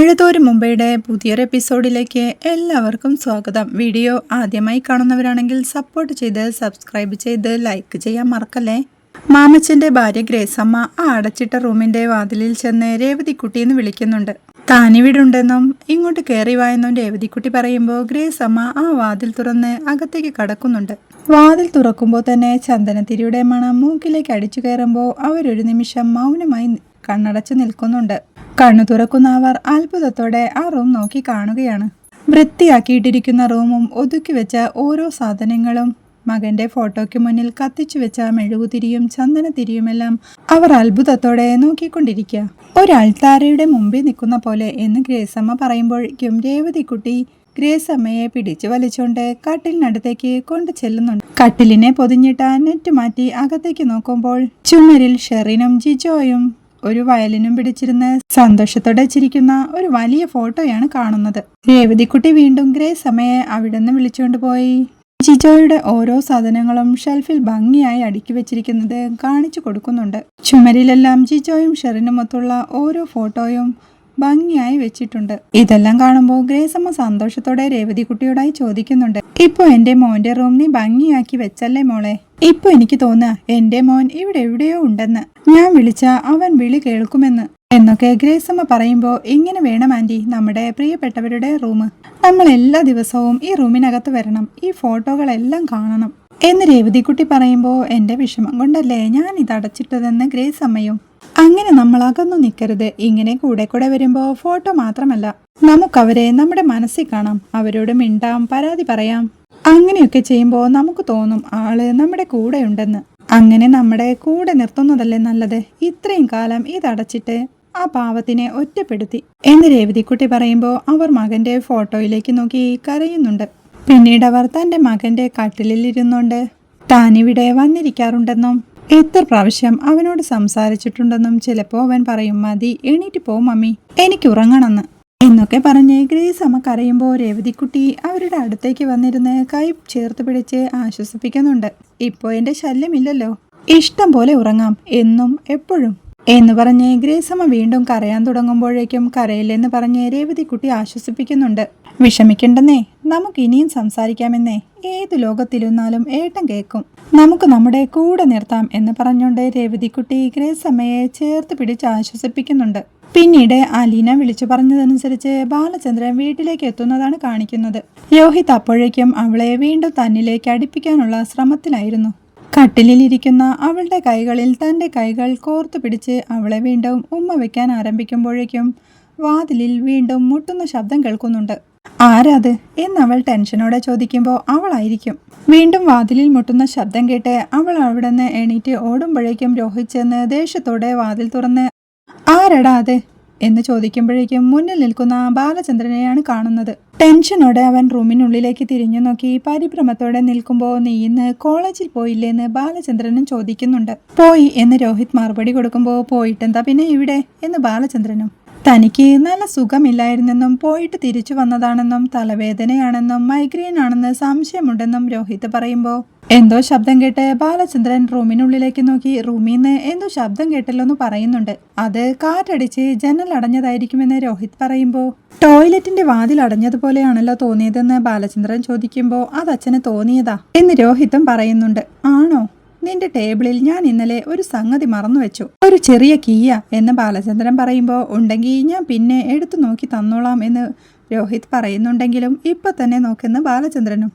മഴതോരും മുംബൈയുടെ പുതിയൊരു എപ്പിസോഡിലേക്ക് എല്ലാവർക്കും സ്വാഗതം. വീഡിയോ ആദ്യമായി കാണുന്നവരാണെങ്കിൽ സപ്പോർട്ട് ചെയ്ത് സബ്സ്ക്രൈബ് ചെയ്ത് ലൈക്ക് ചെയ്യാൻ മറക്കല്ലേ? മാമച്ചന്റെ ഭാര്യ ഗ്രേസമ്മ ആ അടച്ചിട്ട റൂമിന്റെ വാതിലിൽ ചെന്ന് രേവതിക്കുട്ടി എന്ന് വിളിക്കുന്നുണ്ട്. താനിവിടുണ്ടെന്നും ഇങ്ങോട്ട് കയറി വായെന്നും രേവതിക്കുട്ടി പറയുമ്പോൾ ഗ്രേസമ്മ ആ വാതിൽ തുറന്ന് അകത്തേക്ക് കടക്കുന്നുണ്ട്. വാതിൽ തുറക്കുമ്പോൾ തന്നെ ചന്ദനത്തിരിയുടെ മണം മൂക്കിലേക്ക് അടിച്ചു കയറുമ്പോൾ അവരൊരു നിമിഷം മൗനമായി കണ്ണടച്ചു നിൽക്കുന്നുണ്ട്. കണ്ണു തുറക്കുന്ന അവർ അത്ഭുതത്തോടെ ആ റൂം നോക്കി കാണുകയാണ്. വൃത്തിയാക്കിയിട്ടിരിക്കുന്ന റൂമും ഒതുക്കി വെച്ച ഓരോ സാധനങ്ങളും മകന്റെ ഫോട്ടോയ്ക്ക് മുന്നിൽ കത്തിച്ചു വെച്ച മെഴുകുതിരിയും ചന്ദനത്തിരിയുമെല്ലാം അവർ അത്ഭുതത്തോടെ നോക്കിക്കൊണ്ടിരിക്കുക. ഒരു അൾത്താരയുടെ മുമ്പിൽ നിൽക്കുന്ന പോലെ എന്ന് ഗ്രേസമ്മ പറയുമ്പോഴേക്കും രേവതിക്കുട്ടി ഗ്രേസമ്മയെ പിടിച്ചു വലിച്ചുകൊണ്ട് കട്ടിലിനടുത്തേക്ക് കൊണ്ടു ചെല്ലുന്നുണ്ട്. കട്ടിലിനെ പൊതിഞ്ഞിട്ട നെറ്റ് മാറ്റി അകത്തേക്ക് നോക്കുമ്പോൾ ചുമരിൽ ഷെറിനും ജിജോയും ഒരു വയലിനും പിടിച്ചിരുന്ന് സന്തോഷത്തോടെ ചിരിക്കുന്ന ഒരു വലിയ ഫോട്ടോയാണ് കാണുന്നത്. രേവതിക്കുട്ടി വീണ്ടും ഗ്രേസ് അമ്മയെ അവിടുന്ന് വിളിച്ചുകൊണ്ട് പോയി. ചിജോയുടെ ഓരോ സാധനങ്ങളും ഷെൽഫിൽ ഭംഗിയായി അടുക്കി വെച്ചിരിക്കുന്നത് കാണിച്ചു കൊടുക്കുന്നുണ്ട്. ചുമരിലെല്ലാം ചിജോയും ഷെറിനുമൊത്തുള്ള ഓരോ ഫോട്ടോയും ഭംഗിയായി വെച്ചിട്ടുണ്ട്. ഇതെല്ലാം കാണുമ്പോൾ ഗ്രേസമ്മ സന്തോഷത്തോടെ രേവതിക്കുട്ടിയോടായി ചോദിക്കുന്നുണ്ട്. ഇപ്പൊ എന്റെ മോന്റെ റൂം നീ ഭംഗിയാക്കി വെച്ചല്ലേ മോളെ? ഇപ്പൊ എനിക്ക് തോന്നുക എന്റെ മോൻ ഇവിടെ എവിടെയോ ഉണ്ടെന്ന്. ഞാൻ വിളിച്ച അവൻ വിളി കേൾക്കുമെന്ന്. എന്നൊക്കെ ഗ്രേസമ്മ പറയുമ്പോൾ ഇങ്ങനെ വേണം ആന്റി നമ്മുടെ പ്രിയപ്പെട്ടവരുടെ റൂം നമ്മൾ എല്ലാ ദിവസവും ഈ റൂമിനകത്ത് വരണം ഈ ഫോട്ടോകളെല്ലാം കാണണം. എന്ന് രേവതിക്കുട്ടി പറയുമ്പോൾ എന്റെ വിഷമം കൊണ്ടല്ലേ ഞാൻ ഇത് അടച്ചിട്ടതെന്ന് ഗ്രേസ് അമ്മയും അങ്ങനെ നമ്മൾ അകന്നു നിൽക്കരുത് ഇങ്ങനെ കൂടെ കൂടെ വരുമ്പോൾ ഫോട്ടോ മാത്രമല്ല നമുക്കവരെ നമ്മുടെ മനസ്സിൽ കാണാം. അവരോട് മിണ്ടാം പരാതി പറയാം. അങ്ങനെയൊക്കെ ചെയ്യുമ്പോൾ നമുക്ക് തോന്നും ആൾ നമ്മുടെ കൂടെ ഉണ്ടെന്ന് അങ്ങനെ നമ്മുടെ കൂടെ നിർത്തുന്നതല്ലേ നല്ലത്? ഇത്രയും കാലം ഇതടച്ചിട്ട് ആ പാവത്തിനെ ഒറ്റപ്പെടുത്തി. എന്ന് രേവതിക്കുട്ടി പറയുമ്പോൾ അവർ മകന്റെ ഫോട്ടോയിലേക്ക് നോക്കി കരയുന്നുണ്ട്. പിന്നീട് അവർ തന്റെ മകന്റെ കട്ടിലിൽ ഇരുന്നുകൊണ്ട് താനിവിടെ വന്നിരിക്കാറുണ്ടെന്നും എത്ര പ്രാവശ്യം അവനോട് സംസാരിച്ചിട്ടുണ്ടെന്നും ചിലപ്പോൾ അവൻ പറയും മതി എണീറ്റ് പോ മമ്മി. എനിക്ക് ഉറങ്ങണമെന്ന്. എന്നൊക്കെ പറഞ്ഞ് ഗ്രേസ് അമ്മ കരയുമ്പോൾ രേവതിക്കുട്ടി അവരുടെ അടുത്തേക്ക് വന്നിരുന്ന് കൈ ചേർത്ത് പിടിച്ച് ആശ്വസിപ്പിക്കുന്നുണ്ട്. ഇപ്പോ എന്റെ ശല്യമില്ലല്ലോ. ഇഷ്ടം പോലെ ഉറങ്ങാം. എന്നും എപ്പോഴും എന്ന് പറഞ്ഞ് ഗ്രേസമ്മ വീണ്ടും കരയാൻ തുടങ്ങുമ്പോഴേക്കും കരയില്ലെന്ന് പറഞ്ഞ് രേവതിക്കുട്ടി ആശ്വസിപ്പിക്കുന്നുണ്ട്. വിഷമിക്കണ്ടെന്നേ നമുക്ക് ഇനിയും സംസാരിക്കാമെന്നേ ഏത് ലോകത്തിരുന്നാലും ഏട്ടം കേൾക്കും നമുക്ക് നമ്മുടെ കൂടെ നിർത്താം എന്ന് പറഞ്ഞുകൊണ്ട് രേവതിക്കുട്ടി ഗ്രേസമ്മയെ ചേർത്ത് പിടിച്ച് ആശ്വസിപ്പിക്കുന്നുണ്ട്. പിന്നീട് അലീന വിളിച്ചു പറഞ്ഞതനുസരിച്ച് ബാലചന്ദ്രൻ വീട്ടിലേക്ക് എത്തുന്നതാണ് കാണിക്കുന്നത്. രോഹിത് അപ്പോഴേക്കും അവളെ വീണ്ടും തന്നിലേക്ക് അടുപ്പിക്കാനുള്ള ശ്രമത്തിലായിരുന്നു. കട്ടിലിരിക്കുന്ന അവളുടെ കൈകളിൽ തന്റെ കൈകൾ കോർത്തു പിടിച്ച് അവളെ വീണ്ടും ഉമ്മ വയ്ക്കാൻ ആരംഭിക്കുമ്പോഴേക്കും വാതിലിൽ വീണ്ടും മുട്ടുന്ന ശബ്ദം കേൾക്കുന്നുണ്ട്. ആരാത് എന്നവൾ ടെൻഷനോടെ ചോദിക്കുമ്പോൾ അവളായിരിക്കും. വീണ്ടും വാതിലിൽ മുട്ടുന്ന ശബ്ദം കേട്ട് അവൾ അവിടെ നിന്ന് എണീറ്റ് ഓടുമ്പോഴേക്കും രോഹിത് ചെന്ന് ദേഷ്യത്തോടെ വാതിൽ തുറന്ന് ആരടാ അത്? എന്ന് ചോദിക്കുമ്പോഴേക്കും മുന്നിൽ നിൽക്കുന്ന ബാലചന്ദ്രനെയാണ് കാണുന്നത്. ടെൻഷനോടെ അവൻ റൂമിനുള്ളിലേക്ക് തിരിഞ്ഞു നോക്കി. പരിഭ്രമത്തോടെ നിൽക്കുമ്പോൾ നീ ഇന്ന് കോളേജിൽ പോയില്ലേന്ന് ബാലചന്ദ്രനും ചോദിക്കുന്നുണ്ട്. പോയി എന്ന് രോഹിത് മറുപടി കൊടുക്കുമ്പോൾ പോയിട്ടെന്താ പിന്നെ ഇവിടെ? എന്ന് ബാലചന്ദ്രനും തനിക്ക് നല്ല സുഖമില്ലായിരുന്നെന്നും പോയിട്ട് തിരിച്ചു വന്നതാണെന്നും തലവേദനയാണെന്നും മൈഗ്രെയിൻ ആണെന്ന് സംശയമുണ്ടെന്നും രോഹിത് പറയുമ്പോൾ എന്തോ ശബ്ദം കേട്ട് ബാലചന്ദ്രൻ റൂമിനുള്ളിലേക്ക് നോക്കി റൂമിൽ നിന്ന് എന്തോ ശബ്ദം കേട്ടല്ലോന്ന് പറയുന്നുണ്ട്. അത് കാറ്റടിച്ച് ജനൽ അടഞ്ഞതായിരിക്കുമെന്ന് രോഹിത് പറയുമ്പോൾ ടോയ്ലറ്റിന്റെ വാതിൽ അടഞ്ഞതുപോലെയാണല്ലോ തോന്നിയതെന്ന് ബാലചന്ദ്രൻ ചോദിക്കുമ്പോൾ അത് അച്ഛന് തോന്നിയതാ എന്ന് രോഹിത്തും പറയുന്നുണ്ട്. ആണോ? നിന്റെ ടേബിളിൽ ഞാൻ ഇന്നലെ ഒരു സംഗതി മറന്നു വെച്ചു ഒരു ചെറിയ കീയ എന്ന് ബാലചന്ദ്രൻ പറയുമ്പോൾ ഉണ്ടെങ്കിൽ ഞാൻ പിന്നെ എടുത്തു നോക്കി തന്നോളാം എന്ന് രോഹിത് പറയുന്നുണ്ടെങ്കിലും ഇപ്പൊ തന്നെ നോക്കുന്ന ബാലചന്ദ്രനും.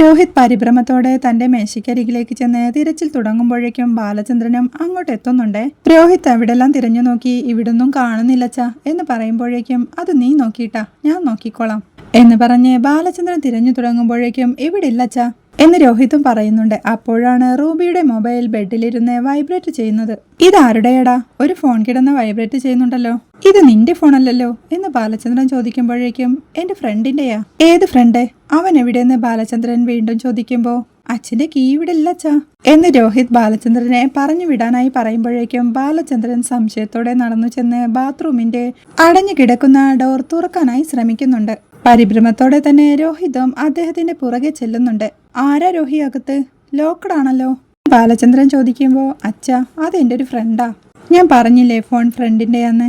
രോഹിത് പരിഭ്രമത്തോടെ തന്റെ മേശയ്ക്കരികിലേക്ക് ചെന്ന് തിരച്ചിൽ തുടങ്ങുമ്പോഴേക്കും ബാലചന്ദ്രനും അങ്ങോട്ട് എത്തുന്നുണ്ടേ. രോഹിത് എവിടെല്ലാം തിരഞ്ഞു നോക്കി? ഇവിടൊന്നും കാണുന്നില്ലച്ചാ എന്ന് പറയുമ്പോഴേക്കും അത് നീ നോക്കിയിട്ടാ ഞാൻ നോക്കിക്കോളാം എന്ന് പറഞ്ഞ് ബാലചന്ദ്രൻ തിരഞ്ഞു തുടങ്ങുമ്പോഴേക്കും ഇവിടെ ഇല്ലച്ചാ എന്ന് രോഹിതും പറയുന്നുണ്ട്. അപ്പോഴാണ് റൂബിയുടെ മൊബൈൽ ബെഡിലിരുന്ന് വൈബ്രേറ്റ് ചെയ്യുന്നത്. ഇതാരുടെയടാ ഒരു ഫോൺ കിടന്ന് വൈബ്രേറ്റ് ചെയ്യുന്നുണ്ടല്ലോ. ഇത് നിന്റെ ഫോണല്ലല്ലോ എന്ന് ബാലചന്ദ്രൻ ചോദിക്കുമ്പോഴേക്കും എന്റെ ഫ്രണ്ടിന്റെയാ ഏത് ഫ്രണ്ട്? അവൻ എവിടെയെന്ന് ബാലചന്ദ്രൻ വീണ്ടും ചോദിക്കുമ്പോ അച്ഛന്റെ കീ ഇവിടെ ഇല്ല അച്ഛാ. എന്ന് രോഹിത് ബാലചന്ദ്രനെ പറഞ്ഞു വിടാനായി പറയുമ്പോഴേക്കും ബാലചന്ദ്രൻ സംശയത്തോടെ നടന്നു ചെന്ന് ബാത്റൂമിന്റെ അടഞ്ഞു കിടക്കുന്ന ഡോർ തുറക്കാനായി ശ്രമിക്കുന്നുണ്ട്. പരിഭ്രമത്തോടെ തന്നെ രോഹിതും അദ്ദേഹത്തിന്റെ പുറകെ ചെല്ലുന്നുണ്ട്. ആരാ രോഹി അകത്ത്? ലോക്കഡാണല്ലോ. ബാലചന്ദ്രൻ ചോദിക്കുമ്പോൾ അച്ഛ അതെന്റെ ഒരു ഫ്രണ്ടാ ഞാൻ പറഞ്ഞില്ലേ ഫോൺ ഫ്രണ്ടിന്റെയാന്ന്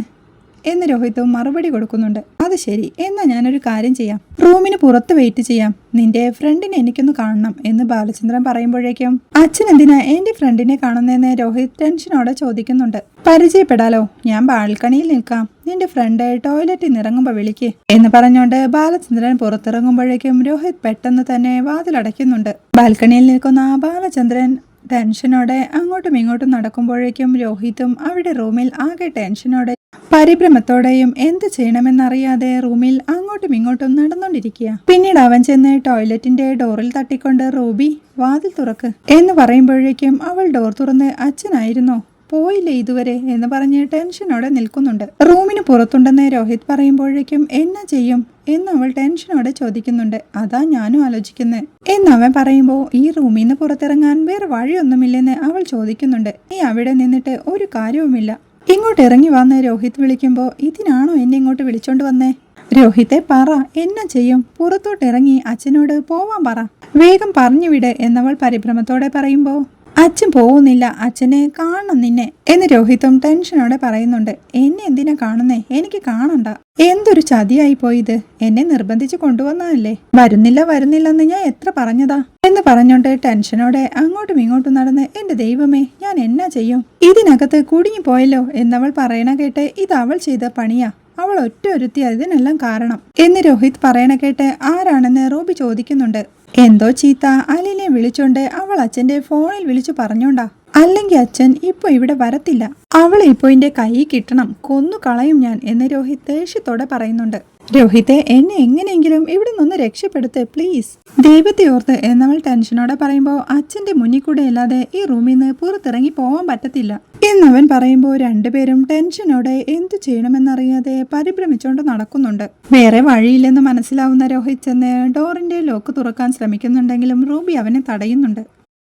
എന്ന് രോഹിത് മറുപടി കൊടുക്കുന്നുണ്ട്. അത് ശരി എന്നാ ഞാനൊരു കാര്യം ചെയ്യാം. റൂമിന് പുറത്ത് വെയിറ്റ് ചെയ്യാം. നിന്റെ ഫ്രണ്ടിനെ എനിക്കൊന്ന് കാണണം എന്ന് ബാലചന്ദ്രൻ പറയുമ്പോഴേക്കും അച്ഛൻ എന്തിനാ എന്റെ ഫ്രണ്ടിനെ കാണുന്നതെന്ന് രോഹിത് ടെൻഷനോടെ ചോദിക്കുന്നുണ്ട്. പരിചയപ്പെടാലോ ഞാൻ ബാൽക്കണിയിൽ നിൽക്കാം. നിന്റെ ഫ്രണ്ട് ടോയ്ലറ്റിൽ നിറങ്ങുമ്പോ വിളിക്ക് എന്ന് പറഞ്ഞുകൊണ്ട് ബാലചന്ദ്രൻ പുറത്തിറങ്ങുമ്പോഴേക്കും രോഹിത് പെട്ടെന്ന് തന്നെ വാതിലടയ്ക്കുന്നുണ്ട്. ബാൽക്കണിയിൽ നിൽക്കുന്ന ബാലചന്ദ്രൻ ടെൻഷനോടെ അങ്ങോട്ടും ഇങ്ങോട്ടും നടക്കുമ്പോഴേക്കും രോഹിത്തും അവിടെ റൂമിൽ ആകെ ടെൻഷനോടെ പരിഭ്രമത്തോടെയും എന്ത് ചെയ്യണമെന്നറിയാതെ റൂമിൽ അങ്ങോട്ടും ഇങ്ങോട്ടും നടന്നുകൊണ്ടിരിക്കുക. പിന്നീട് അവൻ ചെന്ന് ടോയ്ലറ്റിന്റെ ഡോറിൽ തട്ടിക്കൊണ്ട് റൂബി വാതിൽ തുറക്ക് എന്ന് പറയുമ്പോഴേക്കും അവൾ ഡോർ തുറന്ന് അച്ഛനായിരുന്നോ? പോയില്ലേ ഇതുവരെ? എന്ന് പറഞ്ഞ് ടെൻഷനോടെ നിൽക്കുന്നുണ്ട്. റൂമിന് പുറത്തുണ്ടെന്ന് രോഹിത് പറയുമ്പോഴേക്കും എന്നാ ചെയ്യും? എന്ന് അവൾ ടെൻഷനോടെ ചോദിക്കുന്നുണ്ട്. അതാ ഞാനും ആലോചിക്കുന്നത് അവൻ പറയുമ്പോൾ ഈ റൂമിൽ നിന്ന് പുറത്തിറങ്ങാൻ വേറെ വഴിയൊന്നുമില്ലെന്ന് അവൾ ചോദിക്കുന്നുണ്ട്. നീ അവിടെ നിന്നിട്ട് ഒരു കാര്യവുമില്ല. ഇങ്ങോട്ട് ഇറങ്ങി വന്ന് രോഹിത് വിളിക്കുമ്പോൾ ഇതിനാണോ എന്നെ ഇങ്ങോട്ട് വിളിച്ചോണ്ട് വന്നേ? രോഹിത്തെ പറ എന്നാ ചെയ്യും? പുറത്തോട്ട് ഇറങ്ങി അച്ഛനോട് പോവാൻ പറ. വേഗം പറഞ്ഞു വിട് എന്നവൾ പരിഭ്രമത്തോടെ പറയുമ്പോൾ അച്ഛൻ പോകുന്നില്ല. അച്ഛനെ കാണണം നിന്നെ എന്ന് രോഹിത്തും ടെൻഷനോടെ പറയുന്നുണ്ട്. എന്നെ എന്തിനാ കാണുന്നേ? എനിക്ക് കാണണ്ട. എന്തൊരു ചതിയായി പോയത്. എന്നെ നിർബന്ധിച്ച് കൊണ്ടുവന്നതല്ലേ? വരുന്നില്ല വരുന്നില്ലെന്ന് ഞാൻ എത്ര പറഞ്ഞതാ? എന്ന് പറഞ്ഞോണ്ട് ടെൻഷനോടെ അങ്ങോട്ടും ഇങ്ങോട്ടും നടന്ന് എന്റെ ദൈവമേ ഞാൻ എന്നാ ചെയ്യും? ഇതിനകത്ത് കുടുങ്ങി പോയല്ലോ എന്നവൾ പറയണ കേട്ട് ഇത് അവൾ ചെയ്ത പണിയാ. അവൾ ഒറ്റ ഒരുത്തി അതിനെല്ലാം കാരണം. എന്ന് രോഹിത് പറയണ കേട്ട് ആരാണെന്ന് റൂബി ചോദിക്കുന്നുണ്ട്. എന്തോ ചീത്ത അലിനെ വിളിച്ചോണ്ട് അവൾ അച്ഛന്റെ ഫോണിൽ വിളിച്ചു പറഞ്ഞോണ്ടാ. അല്ലെങ്കിൽ അച്ഛൻ ഇപ്പൊ ഇവിടെ വരത്തില്ല. അവളെ ഇപ്പോ എന്റെ കൈ കിട്ടണം. കൊന്നു കളയും ഞാൻ എന്ന് രോഹിത് ദേഷ്യത്തോടെ പറയുന്നുണ്ട്. രോഹിത്തെ എന്നെ എങ്ങനെയെങ്കിലും ഇവിടെ നിന്ന് രക്ഷപ്പെടുത്ത് പ്ലീസ് ദൈവത്തെ ഓർത്ത് എന്നവൾ ടെൻഷനോടെ പറയുമ്പോൾ അച്ഛന്റെ മുന്നിൽ കൂടെ അല്ലാതെ ഈ റൂമിൽ നിന്ന് പുറത്തിറങ്ങി പോവാൻ പറ്റത്തില്ല. എന്നവൻ പറയുമ്പോൾ രണ്ടുപേരും ടെൻഷനോടെ എന്തു ചെയ്യണമെന്നറിയാതെ പരിഭ്രമിച്ചുകൊണ്ട് നടക്കുന്നുണ്ട്. വേറെ വഴിയില്ലെന്ന് മനസ്സിലാവുന്ന രോഹിത് ചെന്ന് ഡോറിന്റെ ലോക്ക് തുറക്കാൻ ശ്രമിക്കുന്നുണ്ടെങ്കിലും റൂബി അവനെ തടയുന്നുണ്ട്.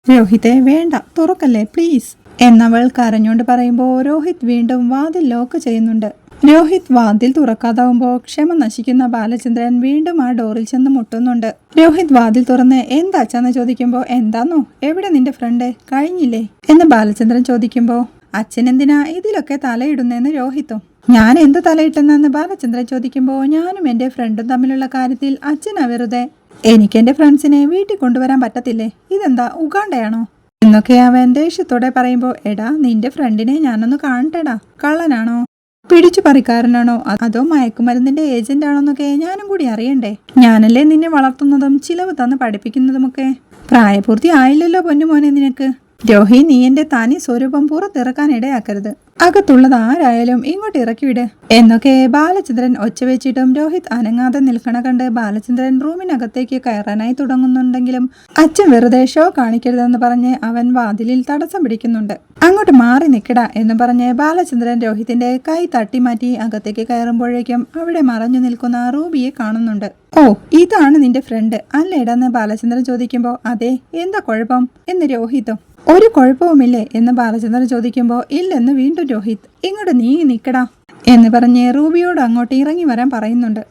രോഹിത്തെ വേണ്ട തുറക്കല്ലേ പ്ലീസ് എന്നവൾ കരഞ്ഞുകൊണ്ട് പറയുമ്പോൾ രോഹിത് വീണ്ടും വാതിൽ ലോക്ക് ചെയ്യുന്നുണ്ട്. രോഹിത് വാതിൽ തുറക്കാതാവുമ്പോൾ ക്ഷമ നശിക്കുന്ന ബാലചന്ദ്രൻ വീണ്ടും ആ ഡോറിൽ ചെന്ന് മുട്ടുന്നുണ്ട്. രോഹിത് വാതിൽ തുറന്ന് എന്താച്ചാന്ന് ചോദിക്കുമ്പോൾ എന്താന്നോ? എവിടെ നിന്റെ ഫ്രണ്ട്? കഴിഞ്ഞില്ലേ? എന്ന് ബാലചന്ദ്രൻ ചോദിക്കുമ്പോൾ അച്ഛൻ എന്തിനാ ഇതിലൊക്കെ തലയിടുന്നതെന്ന് രോഹിത്തും? ഞാൻ എന്ത് തലയിട്ടെന്നു ബാലചന്ദ്രൻ ചോദിക്കുമ്പോൾ ഞാനും എന്റെ ഫ്രണ്ടും തമ്മിലുള്ള കാര്യത്തിൽ അച്ഛനാ വെറുതെ. എനിക്ക് എന്റെ ഫ്രണ്ട്സിനെ വീട്ടിൽ കൊണ്ടുവരാൻ പറ്റത്തില്ലേ? ഇതെന്താ ഉഗാണ്ടയാണോ? എന്നൊക്കെ അവൻ ദേഷ്യത്തോടെ പറയുമ്പോൾ എടാ നിന്റെ ഫ്രണ്ടിനെ ഞാനൊന്ന് കാണട്ടെടാ. കള്ളനാണോ? പിടിച്ചു പറിക്കാരനാണോ അതോ മയക്കുമരുന്നിന്റെ ഏജന്റ് ആണോ എന്നൊക്കെ ഞാനും കൂടി അറിയണ്ടേ? ഞാനല്ലേ നിന്നെ വളർത്തുന്നതും ചിലവ് തന്ന് പഠിപ്പിക്കുന്നതുമൊക്കെ? പ്രായപൂർത്തി ആയില്ലല്ലോ പൊന്നുമോനെ നിനക്ക്. രോഹി നീ എന്റെ തനി സ്വരൂപം പുറത്തിറക്കാൻ ഇടയാക്കരുത്. അകത്തുള്ളത് ആരായാലും ഇങ്ങോട്ട് ഇറക്കിവിട്. എന്നൊക്കെ ബാലചന്ദ്രൻ ഒച്ച വെച്ചിട്ടും രോഹിത് അനങ്ങാതെ നിൽക്കണ കണ്ട് ബാലചന്ദ്രൻ റൂമിനകത്തേക്ക് കയറാനായി തുടങ്ങുന്നുണ്ടെങ്കിലും അച്ഛൻ വെറുതെ ഷോ കാണിക്കരുതെന്ന് പറഞ്ഞ് അവൻ വാതിലിൽ തടസ്സം പിടിക്കുന്നുണ്ട്. അങ്ങോട്ട് മാറി നിൽക്കട എന്ന് പറഞ്ഞ് ബാലചന്ദ്രൻ രോഹിത്തിന്റെ കൈ തട്ടി മാറ്റി അകത്തേക്ക് കയറുമ്പോഴേക്കും അവിടെ മറഞ്ഞു നിൽക്കുന്ന റൂബിയെ കാണുന്നുണ്ട്. ഓ ഇതാണ് നിന്റെ ഫ്രണ്ട് അല്ലേടാന്ന് ബാലചന്ദ്രൻ ചോദിക്കുമ്പോൾ അതെ എന്താ കുഴപ്പം? എന്ന് രോഹിത്തും ഒരു കുഴപ്പവുമില്ലേ എന്ന് ബാലചന്ദ്രൻ ചോദിക്കുമ്പോൾ ഇല്ലെന്ന് വീണ്ടും രോഹിത് ഇങ്ങോട്ട് നീ നിൽക്കടാ എന്ന് പറഞ്ഞ് റൂബിയോട് അങ്ങോട്ട് ഇറങ്ങി വരാൻ പറയുന്നുണ്ട്.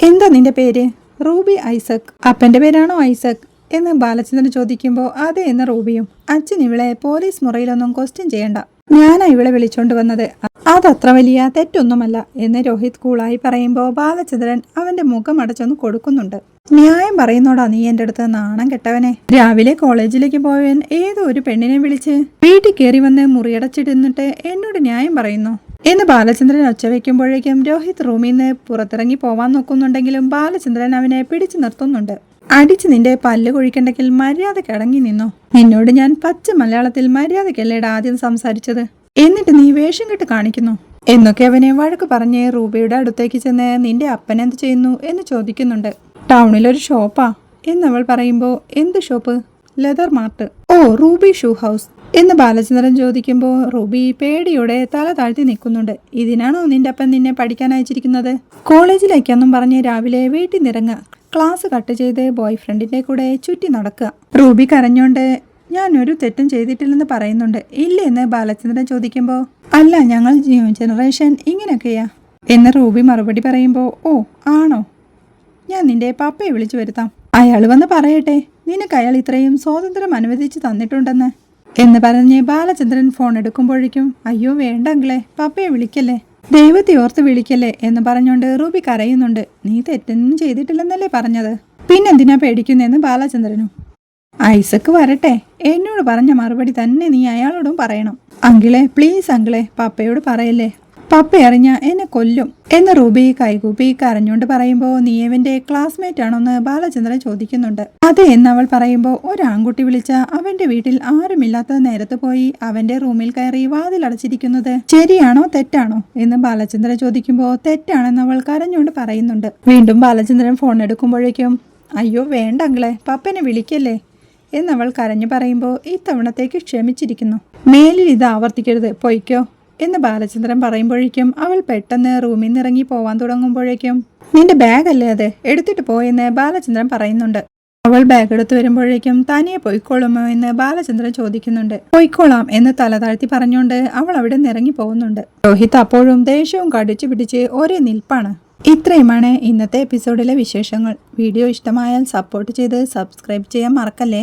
എന്താ നിന്റെ പേര്? Ruby Isaac. അപ്പന്റെ പേരാണോ ഐസക്? എന്ന് ബാലചന്ദ്രൻ ചോദിക്കുമ്പോൾ അതെ എന്ന് റൂബിയും അച്ഛൻ ഇവളെ പോലീസ് മുറിയിലൊന്നും ക്വസ്റ്റ്യൻ ചെയ്യണ്ട. ഞാനാ ഇവളെ വിളിച്ചോണ്ട് വന്നത്. അതത്ര വലിയ തെറ്റൊന്നുമല്ല എന്ന് രോഹിത് കൂളായി പറയുമ്പോൾ ബാലചന്ദ്രൻ അവന്റെ മുഖം അടച്ചൊന്ന് കൊടുക്കുന്നുണ്ട്. ന്യായം പറയുന്നോടാ നീ എന്റെ അടുത്ത് നാണം കെട്ടവനെ. രാവിലെ കോളേജിലേക്ക് പോയവൻ ഏതോ ഒരു പെണ്ണിനെ വിളിച്ച് വീട്ടിൽ കയറി വന്ന് മുറിയടച്ചിട്ടിരുന്നിട്ട് എന്നോട് ന്യായം പറയുന്നു എന്ന് ബാലചന്ദ്രൻ ഒച്ച വയ്ക്കുമ്പോഴേക്കും രോഹിത് റൂമിൽ നിന്ന് പുറത്തിറങ്ങി പോവാൻ നോക്കുന്നുണ്ടെങ്കിലും ബാലചന്ദ്രൻ അവനെ പിടിച്ചു നിർത്തുന്നുണ്ട്. അടിച്ച് നിന്റെ പല്ല് കൊഴിക്കണ്ടെങ്കിൽ മര്യാദയ്ക്ക് അടങ്ങി നിന്നോ. നിന്നോട് ഞാൻ പച്ച മലയാളത്തിൽ മര്യാദയ്ക്കല്ലേടാ ആദ്യം സംസാരിച്ചത്. എന്നിട്ട് നീ വേഷം കെട്ട് കാണിക്കുന്നു. എന്നൊക്കെ അവനെ വഴക്ക് പറഞ്ഞ് റൂബിയുടെ അടുത്തേക്ക് ചെന്ന് നിന്റെ അപ്പൻ എന്ത് ചെയ്യുന്നു എന്ന് ചോദിക്കുന്നുണ്ട്. ടൗണിലൊരു ഷോപ്പാ. എന്നവൾ പറയുമ്പോൾ എന്ത് shop? Leather mart. Oh Ruby shoe house. എന്ന് ബാലചന്ദ്രൻ ചോദിക്കുമ്പോൾ റൂബി പേടിയോടെ തല താഴ്ത്തി നിൽക്കുന്നുണ്ട്. ഇതിനാണോ നിന്റെ അപ്പൻ നിന്നെ പഠിക്കാൻ അയച്ചിരിക്കുന്നത്? കോളേജിലേക്കെന്നും പറഞ്ഞ് രാവിലെ വീട്ടിൽ നിറങ്ങുക ക്ലാസ് കട്ട് ചെയ്ത് ബോയ് ഫ്രണ്ടിന്റെ കൂടെ ചുറ്റി നടക്കുക. റൂബി കരഞ്ഞോണ്ട് ഞാൻ ഒരു തെറ്റും ചെയ്തിട്ടില്ലെന്ന് പറയുന്നുണ്ട്. ഇല്ലെന്ന് ബാലചന്ദ്രൻ ചോദിക്കുമ്പോൾ അല്ല ഞങ്ങൾ ന്യൂ ജനറേഷൻ ഇങ്ങനെയൊക്കെയാ. എന്ന് റൂബി മറുപടി പറയുമ്പോൾ ഓ ആണോ? ഞാൻ നിന്റെ പപ്പയെ വിളിച്ചു വരുത്താം. അയാൾ വന്ന് പറയട്ടെ നിനക്ക് അയാൾ ഇത്രയും സ്വാതന്ത്ര്യം അനുവദിച്ച് തന്നിട്ടുണ്ടെന്ന്. എന്ന് പറഞ്ഞ് ബാലചന്ദ്രൻ ഫോൺ എടുക്കുമ്പോഴേക്കും അയ്യോ വേണ്ടെങ്കിലേ പപ്പയെ വിളിക്കല്ലേ? ദൈവത്തെ ഓർത്ത് വിളിക്കല്ലേ എന്ന് പറഞ്ഞുകൊണ്ട് റൂബി കരയുന്നുണ്ട്. നീ തെറ്റൊന്നും ചെയ്തിട്ടില്ലെന്നല്ലേ പറഞ്ഞത്? പിന്നെന്തിനാ പേടിക്കുന്നതെന്ന് ബാലചന്ദ്രനും? ഐസക്ക് വരട്ടെ. എന്നോട് പറഞ്ഞ മറുപടി തന്നെ നീ അയാളോടും പറയണം. അങ്കിളെ പ്ലീസ് അങ്കിളെ പപ്പയോട് പറയല്ലേ? പപ്പ അറിഞ്ഞ എന്നെ കൊല്ലും എന്ന് റൂബി കൈകൂപ്പി കരഞ്ഞുകൊണ്ട് പറയുമ്പോൾ നീ അവന്റെ ക്ലാസ്മേറ്റ് ആണോന്ന് ബാലചന്ദ്രൻ ചോദിക്കുന്നുണ്ട്. അത് എന്ന് അവൾ പറയുമ്പോൾ ഒരു ആൺകുട്ടി വിളിച്ച അവന്റെ വീട്ടിൽ ആരുമില്ലാത്ത നേരത്ത് പോയി അവന്റെ റൂമിൽ കയറി വാതിൽ വാതിലടച്ചിരിക്കുന്നത് ശരിയാണോ തെറ്റാണോ എന്ന് ബാലചന്ദ്രൻ ചോദിക്കുമ്പോൾ തെറ്റാണെന്ന് അവൾ കരഞ്ഞുകൊണ്ട് പറയുന്നുണ്ട്. വീണ്ടും ബാലചന്ദ്രൻ ഫോൺ എടുക്കുമ്പോഴേക്കും അയ്യോ വേണ്ട പപ്പനെ വിളിക്കല്ലേ? എന്നവൾ കരഞ്ഞു പറയുമ്പോൾ ഇത്തവണത്തേക്ക് ക്ഷമിച്ചിരിക്കുന്നു. മേലിൽ ഇത് ആവർത്തിക്കരുത് പൊയ്ക്കോ. എന്ന് ബാലചന്ദ്രൻ പറയുമ്പോഴേക്കും അവൾ പെട്ടെന്ന് റൂമിൽ നിന്ന് ഇറങ്ങി പോവാൻ തുടങ്ങുമ്പോഴേക്കും നിന്റെ ബാഗല്ലേ അത്? എടുത്തിട്ട് പോയെന്ന് ബാലചന്ദ്രൻ പറയുന്നുണ്ട്. അവൾ ബാഗ് എടുത്തു വരുമ്പോഴേക്കും തനിയെ പൊയ്ക്കോളുമോ എന്ന് ബാലചന്ദ്രൻ ചോദിക്കുന്നുണ്ട്. പൊയ്ക്കോളാം എന്ന് തലതാഴ്ത്തി പറഞ്ഞുകൊണ്ട് അവൾ അവിടെ നിന്ന് ഇറങ്ങി പോകുന്നുണ്ട്. രോഹിത് അപ്പോഴും ദേഷ്യവും കടിച്ചു പിടിച്ച് ഒരേ നിൽപ്പാണ്. ഇത്രയുമാണ് ഇന്നത്തെ എപ്പിസോഡിലെ വിശേഷങ്ങൾ. വീഡിയോ ഇഷ്ടമായാൽ സപ്പോർട്ട് ചെയ്ത് സബ്സ്ക്രൈബ് ചെയ്യാൻ മറക്കല്ലേ?